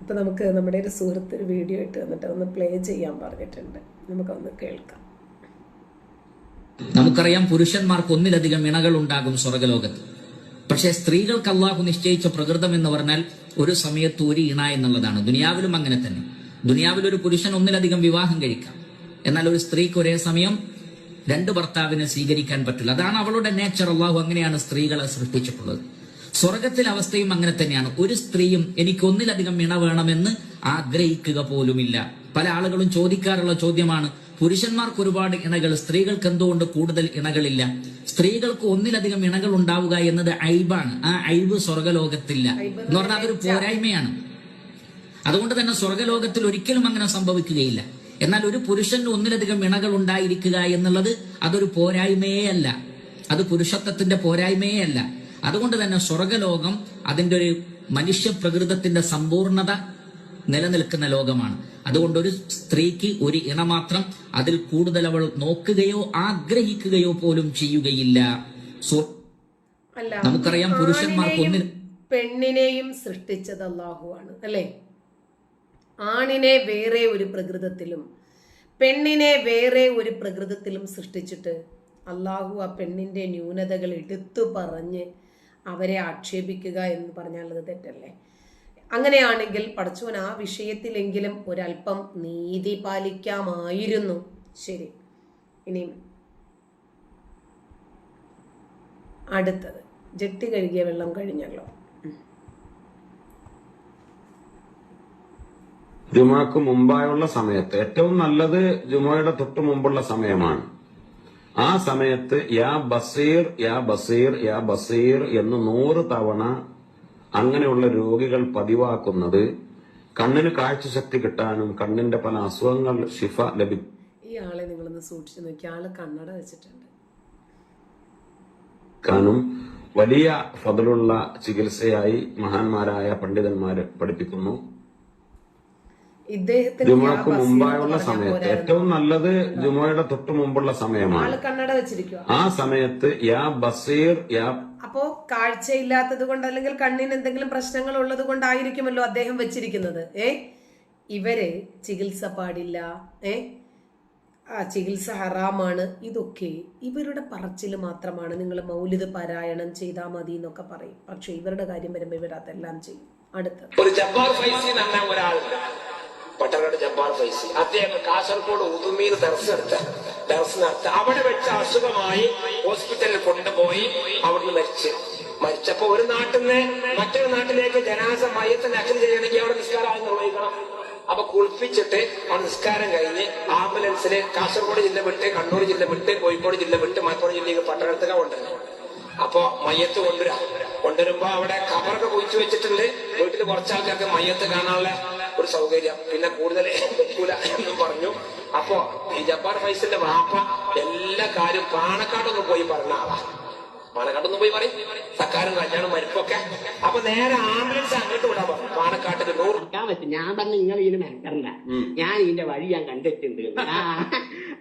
അപ്പൊ നമുക്ക് നമ്മുടെ ഒരു സുഹൃത്ത് ഒരു വീഡിയോ ഇട്ട് തന്നിട്ട് ഒന്ന് പ്ലേ ചെയ്യാൻ പറഞ്ഞിട്ടുണ്ട്. നമുക്കൊന്ന് കേൾക്കാം. നമുക്കറിയാം പുരുഷന്മാർക്ക് ഒന്നിലധികം ഇണകൾ ഉണ്ടാകും സ്വർഗലോകത്ത് പക്ഷേ സ്ത്രീകൾക്ക് അള്ളാഹു നിശ്ചയിച്ച പ്രകൃതം എന്ന് പറഞ്ഞാൽ ഒരു സമയത്ത് ഒരു ഇണ എന്നുള്ളതാണ്. ദുനിയാവിലും അങ്ങനെ തന്നെ. ദുനിയാവിൽ ഒരു പുരുഷൻ ഒന്നിലധികം വിവാഹം കഴിക്കാം. എന്നാൽ ഒരു സ്ത്രീക്ക് ഒരേ സമയം രണ്ട് ഭർത്താവിനെ സ്വീകരിക്കാൻ പറ്റില്ല. അതാണ് അവളുടെ നേച്ചർ അള്ളാഹു അങ്ങനെയാണ് സ്ത്രീകളെ സൃഷ്ടിച്ചിട്ടുള്ളത്. സ്വർഗത്തിലെ അവസ്ഥയും അങ്ങനെ തന്നെയാണ്. ഒരു സ്ത്രീയും എനിക്ക് ഒന്നിലധികം ഇണ വേണമെന്ന് ആഗ്രഹിക്കുക പോലുമില്ല. പല ആളുകളും ചോദിക്കാറുള്ള ചോദ്യമാണ് പുരുഷന്മാർക്ക് ഒരുപാട് ഇണകൾ സ്ത്രീകൾക്ക് എന്തുകൊണ്ട് കൂടുതൽ ഇണകളില്ല? സ്ത്രീകൾക്ക് ഒന്നിലധികം ഇണകൾ ഉണ്ടാവുക എന്നത് ഐബാണ് ആ ഐബ് സ്വർഗലോകത്തില്ല. എന്ന് പറഞ്ഞാൽ അതൊരു പോരായ്മയാണ്. അതുകൊണ്ട് തന്നെ സ്വർഗലോകത്തിൽ ഒരിക്കലും അങ്ങനെ സംഭവിക്കുകയില്ല. എന്നാൽ ഒരു പുരുഷന് ഒന്നിലധികം ഇണകൾ ഉണ്ടായിരിക്കുക എന്നുള്ളത് അതൊരു പോരായ്മയേ അല്ല. അത് പുരുഷത്വത്തിന്റെ പോരായ്മയേ അല്ല. അതുകൊണ്ട് തന്നെ സ്വർഗലോകം അതിന്റെ ഒരു മനുഷ്യ പ്രകൃതത്തിന്റെ സമ്പൂർണത നിലനിൽക്കുന്ന ലോകമാണ്. അതുകൊണ്ട് ഒരു സ്ത്രീക്ക് ഒരു ഇണ മാത്രം അതിൽ കൂടുതൽ അവൾ നോക്കുകയോ ആഗ്രഹിക്കുകയോ പോലും ചെയ്യുകയില്ല. നമുക്കറിയാം പുരുഷന്മാർക്ക് ഒന്നിനും പെണ്ണിനെയും സൃഷ്ടിച്ചത് അള്ളാഹുവാണ് അല്ലേ? ആണിനെ വേറെ ഒരു പ്രകൃതത്തിലും പെണ്ണിനെ വേറെ ഒരു പ്രകൃതത്തിലും സൃഷ്ടിച്ചിട്ട് അള്ളാഹു ആ പെണ്ണിന്റെ ന്യൂനതകൾ എടുത്തു പറഞ്ഞ് അവരെ ആക്ഷേപിക്കുക എന്ന് പറഞ്ഞാൽ അത് തെറ്റല്ലേ? അങ്ങനെയാണെങ്കിൽ പഠിച്ചവൻ ആ വിഷയത്തിലെങ്കിലും ഒരല്പം നീതി പാലിക്കാമായിരുന്നു. ശരി. ഇനി അടുത്തത്. ജെട്ടി കഴുകിയ വെള്ളം കഴിഞ്ഞല്ലോ. ജുമാക്ക് മുമ്പായുള്ള സമയത്ത് ഏറ്റവും നല്ലത് ജുമയുടെ തൊട്ട് മുമ്പുള്ള സമയമാണ്. ആ സമയത്ത് യാ ബസീർ യാ ബസീർ യാ ബസീർ എന്ന് നൂറ് തവണ അങ്ങനെയുള്ള രോഗികൾ പതിവാക്കുന്നത് കണ്ണിന് കാഴ്ചശക്തി കിട്ടാനും കണ്ണിന്റെ പല അസുഖങ്ങൾ ശിഫ ലഭിക്കും ഈ ആളെ നിങ്ങളൊന്ന് സൂക്ഷിച്ചു നോക്കി. ആൾ കണ്ണട വെച്ചിട്ടുണ്ട്. ക്കാനും വലിയ ഫതിലുള്ള ചികിത്സയായി മഹാന്മാരായ പണ്ഡിതന്മാർ പഠിപ്പിക്കുന്നു. ഇദ്ദേഹത്തിന് ജുമക്ക് മുമ്പായുള്ള സമയത്ത് ഏറ്റവും നല്ലത് ജുമയുടെ തൊട്ട് മുമ്പുള്ള സമയമാണ്. ആൾ കണ്ണട വെച്ചിരിക്കുക ആ സമയത്ത് യാ ബസീർ യാ അപ്പോ കാഴ്ചയില്ലാത്തത് കൊണ്ട് അല്ലെങ്കിൽ കണ്ണിന് എന്തെങ്കിലും പ്രശ്നങ്ങൾ ഉള്ളത് കൊണ്ടായിരിക്കുമല്ലോ അദ്ദേഹം വെച്ചിരിക്കുന്നത്. ഏ? ഇവരെ ചികിത്സ പാടില്ല. ഏ? ആ ചികിത്സ ഹറാമാണ്. ഇതൊക്കെ ഇവരുടെ പറച്ചിൽ മാത്രമാണ്. നിങ്ങൾ മൗലിത പാരായണം ചെയ്താൽ മതി എന്നൊക്കെ പറയും. പക്ഷെ ഇവരുടെ കാര്യം വരുമ്പോൾ ഇവർ അതെല്ലാം ചെയ്യും. അടുത്ത ഒരു ജബ്ബാർ ഫൈസി എന്ന് പട്ടണയുടെ ജബ്ബാർ ഫൈസി അദ്ദേഹം കാസർഗോഡ് ഉദുമീർ ദർസ് എടുത്ത നടത്ത അവിടെ വെച്ച അസുഖമായി ഹോസ്പിറ്റലിൽ കൊണ്ടുപോയി അവിടുന്ന് മരിച്ച്. മരിച്ചപ്പോ ഒരു നാട്ടിൽ നിന്ന് മറ്റൊരു നാട്ടിലേക്ക് ജനാസ മയത്തിൽ അഖിൽ ചെയ്യണമെങ്കിൽ അവിടെ നിസ്കാരം നിർവഹിക്കണം. അപ്പൊ കുളിപ്പിച്ചിട്ട് ആ നിസ്കാരം കഴിഞ്ഞ് ആംബുലൻസിൽ കാസർഗോഡ് ജില്ല വിട്ട് കണ്ണൂർ ജില്ല വിട്ട് കോഴിക്കോട് ജില്ല വിട്ട് മലപ്പുറം ജില്ലയിൽ പട്ടണത്തിലാണ് കൊണ്ടുവരുന്നത്. അപ്പൊ മയ്യത്ത് കൊണ്ടുവരാ. കൊണ്ടുവരുമ്പോ അവിടെ കബറൊക്കെ കുഴിച്ചു വെച്ചിട്ടുണ്ട്. വീട്ടിൽ കുറച്ചാൾക്കാർക്ക് മയ്യത്ത് കാണാനുള്ള ഒരു സൗകര്യം. പിന്നെ കൂടുതൽ വെക്കൂല എന്നും പറഞ്ഞു. അപ്പോ ഈ ജബ്ബാർ ഫൈസലിന്റെ വാപ്പ എല്ലാ കാര്യവും പാണക്കാടൊന്നും പോയി പറഞ്ഞ ആളാ. പാണക്കാട്ടൊന്നും പോയി പറയും. സക്കാരും കല്യാണം മരുപ്പൊക്കെ. അപ്പൊ നേരെ ആംബുലൻസ് അങ്ങോട്ട് വിടാൻ പറഞ്ഞു. പാണക്കാട്ടിൽ നൂറ് പറ്റും ഞാൻ പറഞ്ഞു നിങ്ങൾ ഇതിന് മെനക്കറില്ല ഞാൻ ഇതിന്റെ വഴി ഞാൻ കണ്ടിട്ടുണ്ട്.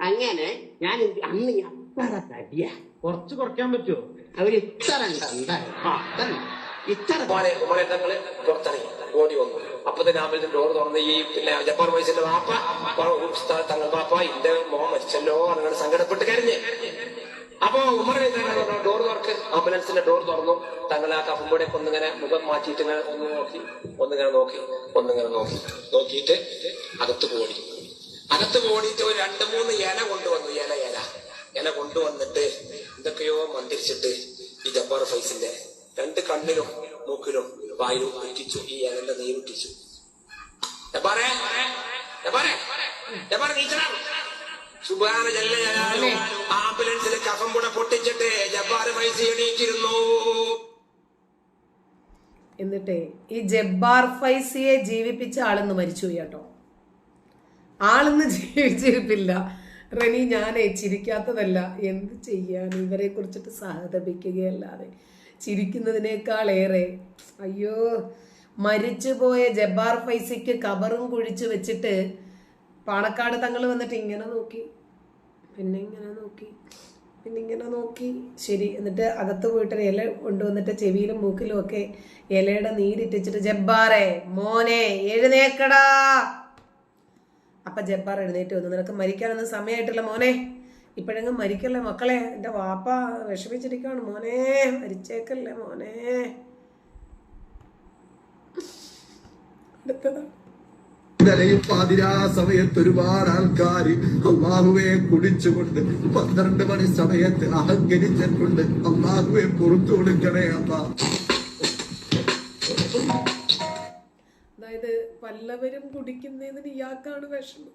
അങ്ങനെ ഞാൻ അന്ന് അത്ര തടിയ. കുറച്ച് കുറയ്ക്കാൻ പറ്റുമോ? അവർ ഇത്ര ഉണ്ട്, ഇത്ര മോനെ മോനെ തങ്ങൾ പുറത്തിറങ്ങി. ഓടി വന്നു. അപ്പൊ തന്നെ ആമ്പലത്തിന്റെ ഡോർ തുറന്ന് ഈ പിന്നെ ജപ്പാൻ വയസ്സിന്റെ വാപ്പ തങ്ങൾ വാപ്പ എന്റെ മോൻ മരിച്ചല്ലോ അങ്ങനെ സങ്കടപ്പെട്ട് കരഞ്ഞ്. അപ്പൊ ഉമർ ഡോർ തുറക്ക്. ആംബുലൻസിന്റെ ഡോർ തുറന്നു. തങ്ങൾ ആ കഫുമ്പോടെ ഒന്നിങ്ങനെ മുഖം മാറ്റിയിട്ട് ഇങ്ങനെ ഒന്ന് നോക്കി. ഒന്നിങ്ങനെ നോക്കി. ഒന്നിങ്ങനെ നോക്കി. നോക്കിയിട്ട് അകത്ത് പോടി അകത്ത് പോടിയിട്ട് ഒരു രണ്ട് മൂന്ന് ഇല കൊണ്ടുവന്നു. ഇല ഇല. ഇല കൊണ്ടുവന്നിട്ട് എന്തൊക്കെയോ മന്ത്രിച്ചിട്ട് ഈ ജബ്ബാർ ഫൈസിന്റെ രണ്ട് കണ്ണിലും മൂക്കിലും വായിലും ഉറ്റിച്ചു ഈ അലന്റെ നീരുറ്റിച്ചു ആംബുലൻസിൽ കഫം കൂടെ പൊട്ടിച്ചിട്ട് ജബ്ബാർ ഫൈസി എണീറ്റിരുന്നു. എന്നിട്ടേ ഈ ജബ്ബാർ ഫൈസിയെ ജീവിപ്പിച്ച ആളിന്ന് മരിച്ചു കേട്ടോ. ആളിന്ന് ജീവിച്ചിരിപ്പില്ല. റെനി ഞാനേ ചിരിക്കാത്തതല്ല. എന്ത് ചെയ്യാൻ? ഇവരെ കുറിച്ചിട്ട് സഹതപിക്കുകയല്ലാതെ. ചിരിക്കുന്നതിനേക്കാളേറെ. അയ്യോ മരിച്ചുപോയ ജബ്ബാർ ഫൈസയ്ക്ക് കബറും കുഴിച്ചു വെച്ചിട്ട് പാണക്കാട് തങ്ങൾ വന്നിട്ട് ഇങ്ങനെ നോക്കി. പിന്നെ ഇങ്ങനെ നോക്കി. പിന്നെ ഇങ്ങനെ നോക്കി. ശരി എന്നിട്ട് അകത്ത് പോയിട്ട് ഇല കൊണ്ടുവന്നിട്ട് ചെവിയിലും മൂക്കിലും ഒക്കെ ഇലയുടെ നീരിട്ടിച്ചിട്ട് ജബ്ബാറെ മോനെ എഴുന്നേക്കടാ. അപ്പൊ ജബ്ബാർ എഴുന്നേറ്റ് വന്നു. നിനക്ക് മരിക്കാനൊന്നും സമയമായിട്ടില്ല മോനെ. ഇപ്പോഴെങ്ങും മരിക്കല്ലേ മക്കളെ? എന്റെ വാപ്പ വിഷമിച്ചിരിക്കുകയാണ് മോനെ മരിച്ചേക്കല്ലേ മോനെ. അടുത്തതാണ് പാതിരാ സമയത്ത് ഒരുപാട് ആൾക്കാർ അള്ളാഹുവെ കുടിച്ചുകൊണ്ട് പന്ത്രണ്ട് മണി സമയത്ത് അഹങ്കരിച്ചിട്ടുണ്ട്. അള്ളാഹുവെ പുറത്തു കൊടുക്കണേ അമ്മ അതായത് പല്ലവരും കുടിക്കുന്നതിന് ഇയാൾക്കാണ് വിഷമം.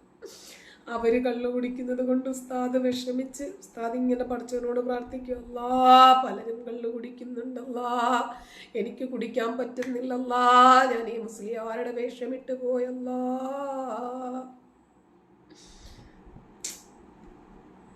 അവർ കള്ളു കുടിക്കുന്നത് കൊണ്ട് ഉസ്താദ് വിഷമിച്ച് ഉസ്താദ് ഇങ്ങനെ പഠിച്ചവനോട് പ്രാർത്ഥിക്കും അല്ലാ പലരും കള്ളു കുടിക്കുന്നുണ്ടല്ലാ എനിക്ക് കുടിക്കാൻ പറ്റുന്നില്ലല്ലാ ഞാൻ ഈ മുസ്ലിയാരുടെ വേഷമിട്ട് പോയല്ലാ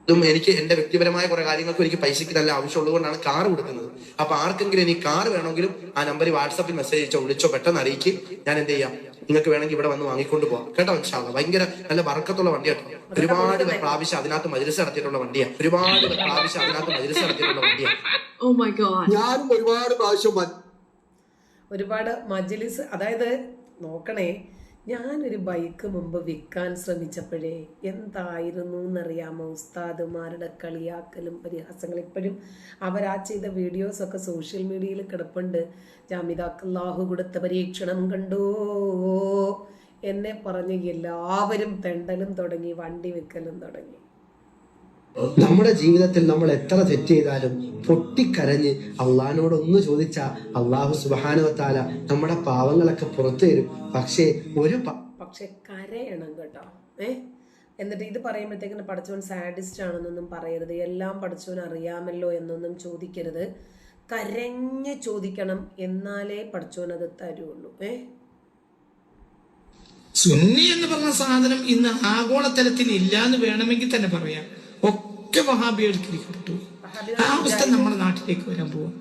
ഇതും എനിക്ക് എന്റെ വ്യക്തിപരമായ കുറെ കാര്യങ്ങൾക്ക് എനിക്ക് പൈസയ്ക്ക് നല്ല ആവശ്യമുള്ളതുകൊണ്ടാണ് കാർ കൊടുക്കുന്നത്. അപ്പൊ ആർക്കെങ്കിലും എനിക്ക് കാർ വേണമെങ്കിലും ആ നമ്പർ വാട്സാപ്പിൽ മെസ്സേജ് അയച്ചോ വിളിച്ചോ പെട്ടെന്ന് അറിയിക്കും. ഞാൻ എന്ത് ചെയ്യാം? നിങ്ങൾക്ക് വേണമെങ്കിൽ ഇവിടെ വന്ന് വാങ്ങിക്കൊണ്ട് പോവാം. കേട്ടോ ഇൻഷാല്ല ഭയങ്കര നല്ല വർക്കത്തുള്ള വണ്ടിയാട്ടോ ഒരുപാട് പ്രാവശ്യം അതിനകത്ത് മജിലിസ് നടത്തിയിട്ടുള്ള വണ്ടിയാണ് ഒരുപാട് പ്രാവശ്യം അതിനകത്ത് മജിലിസ് നടത്തിയിട്ടുള്ള വണ്ടിയാണ് Oh. ഞാനും ഒരുപാട് പ്രാവശ്യം ഒരുപാട് മജ്ലിസ് അതായത് നോക്കണേ. ഞാനൊരു ബൈക്ക് മുമ്പ് വിൽക്കാൻ ശ്രമിച്ചപ്പോഴേ എന്തായിരുന്നു എന്നറിയാമോ? ഉസ്താദുമാരുടെ കളിയാക്കലും പരിഹാസങ്ങളും. ഇപ്പോഴും അവരാ ചെയ്ത വീഡിയോസൊക്കെ സോഷ്യൽ മീഡിയയിൽ കിടപ്പുണ്ട്. ജാമിതാക്കല്ലാഹു കൊടുത്ത പരീക്ഷണം കണ്ടോ? എന്നെ പറഞ്ഞ് എല്ലാവരും തെണ്ടലും തുടങ്ങി വണ്ടി വിൽക്കലും തുടങ്ങി. നമ്മുടെ ജീവിതത്തിൽ നമ്മൾ എത്ര തെറ്റ് ചെയ്താലും പൊട്ടിക്കരഞ്ഞ് അള്ളഹാനോട് ഒന്ന് ചോദിച്ചാൽ അള്ളാഹു സുബാനുവത്താല നമ്മുടെ പാവങ്ങളൊക്കെ പുറത്തു തരും. പക്ഷേ ഒരു പക്ഷേ കരയണം കേട്ടോ. ഏ? എന്നിട്ട് ഇത് പറയുമ്പോഴത്തേക്കിന് പഠിച്ചവൻ സാഡിസ്റ്റ് ആണെന്നൊന്നും പറയരുത്. എല്ലാം പഠിച്ചവൻ അറിയാമല്ലോ എന്നൊന്നും ചോദിക്കരുത്. കരഞ്ഞ് ചോദിക്കണം എന്നാലേ പഠിച്ചവൻ അത് തരുള്ളൂ. ഏ? സുന്നി എന്ന് പറഞ്ഞ സാധനം ഇന്ന് ആഗോളതലത്തിൽ ഇല്ല എന്ന് വേണമെങ്കിൽ തന്നെ പറയാം. ഒക്കെ വഹാബികൾക്കിരിക്കപ്പെട്ടു ആ അവസ്ഥ നമ്മുടെ നാട്ടിലേക്ക് വരാൻ പോവാം.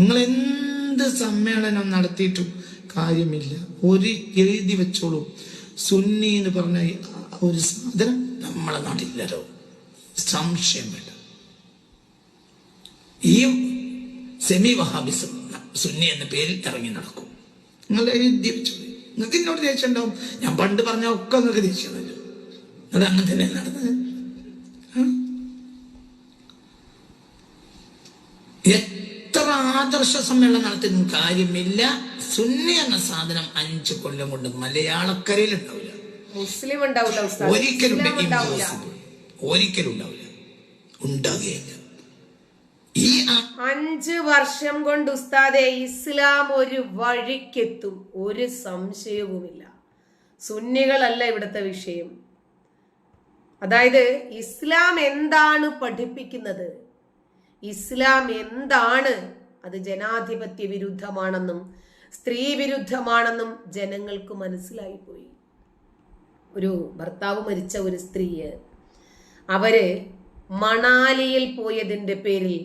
നിങ്ങൾ എന്ത് സമ്മേളനം നടത്തിയിട്ടും കാര്യമില്ല. ഒരു എഴുതി വെച്ചോളൂ. സുന്നി എന്ന് പറഞ്ഞ ഒരു സാധനം നമ്മളെ നാട്ടിലില്ലല്ലോ. സംശയം വേണ്ട. ഈ സെമി വഹാബിസം സുന്നി എന്ന പേരിൽ ഇറങ്ങി നടക്കും. നിങ്ങൾ എഴുതി വെച്ചോളൂ. നിങ്ങൾക്ക് എന്നോട് ദേഷ്യം ഉണ്ടാവും ഞാൻ പണ്ട് പറഞ്ഞ ഒക്കെ നിങ്ങൾക്ക് ദേഷ്യം വരും. അത് അങ്ങനെ തന്നെ നടന്നത് ആ? എത്ര ആദർശ സമ്മേളനം നടത്തുന്ന കാര്യമില്ല. സുന്നി എന്ന സാധനം അഞ്ചു കൊല്ലം കൊണ്ട് മലയാളക്കരയിൽ ഉണ്ടാവില്ല മുസ്ലിം ഉണ്ടാവില്ല. ഒരിക്കലും ഒരിക്കലും ഉണ്ടാവില്ല. ഉണ്ടാകുകയില്ല. ഈ അഞ്ച് വർഷം കൊണ്ട് ഉസ്താദെ ഇസ്ലാം ഒരു വഴിക്കെത്തും. ഒരു സംശയവുമില്ല. സുന്നികളല്ല ഇവിടുത്തെ വിഷയം. അതായത് ഇസ്ലാം എന്താണ് പഠിപ്പിക്കുന്നത്? ഇസ്ലാം എന്താണ്? അത് ജനാധിപത്യ വിരുദ്ധമാണെന്നും സ്ത്രീ വിരുദ്ധമാണെന്നും ജനങ്ങൾക്ക് മനസ്സിലായിപ്പോയി ഒരു ഭർത്താവ് മരിച്ച ഒരു സ്ത്രീയെ അവർ മണാലിയിൽ പോയതിന്റെ പേരിൽ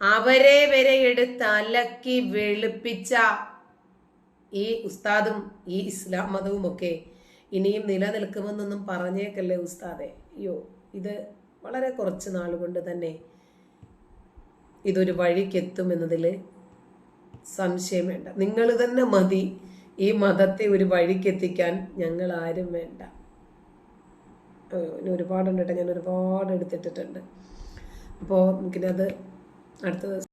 അവരെ വരെ എടുത്ത് അലക്കി വെളുപ്പിച്ച ഈ ഉസ്താദും ഈ ഇസ്ലാം മതവും ഒക്കെ ഇനിയും നിലനിൽക്കുമെന്നൊന്നും പറഞ്ഞേക്കല്ലേ ഉസ്താദെ? അയ്യോ ഇത് വളരെ കുറച്ച് നാൾ കൊണ്ട് തന്നെ ഇതൊരു വഴിക്കെത്തുമെന്നതിൽ സംശയം വേണ്ട. നിങ്ങൾ തന്നെ മതി. ഈ മതത്തെ ഒരു വഴിക്കെത്തിക്കാൻ ഞങ്ങൾ ആരും വേണ്ട. ഇനി ഒരുപാടുണ്ട് കേട്ടോ. ഞാൻ ഒരുപാട് എടുത്തിട്ടിട്ടുണ്ട്. അപ്പോൾ നമുക്കിനത് അടുത്ത